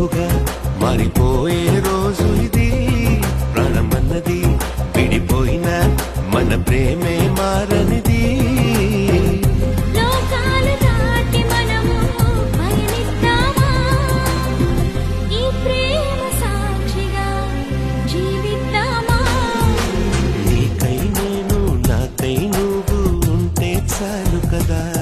మబ్బుగా మారిపోయే రోజు ఇది. ప్రాణమన్నది విడిపోయిన మన ప్రేమే మారనిది. నీకై నేను నాకై నువ్వు ఉంటే చాలు కదా.